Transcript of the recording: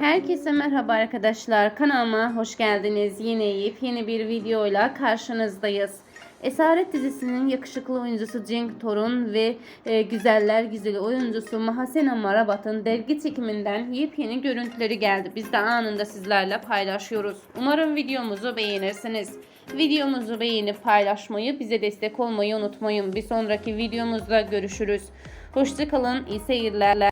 Herkese merhaba arkadaşlar. Kanalıma hoş geldiniz. Yine yepyeni bir videoyla karşınızdayız. Esaret dizisinin yakışıklı oyuncusu Cenk Torun ve e, güzeller güzeli oyuncusu Mahasena Marabat'ın dergi çekiminden yepyeni görüntüleri geldi. Biz de anında sizlerle paylaşıyoruz. Umarım videomuzu beğenirsiniz. Videomuzu beğenip paylaşmayı, bize destek olmayı unutmayın. Bir sonraki videomuzda görüşürüz. Hoşçakalın, iyi seyirler.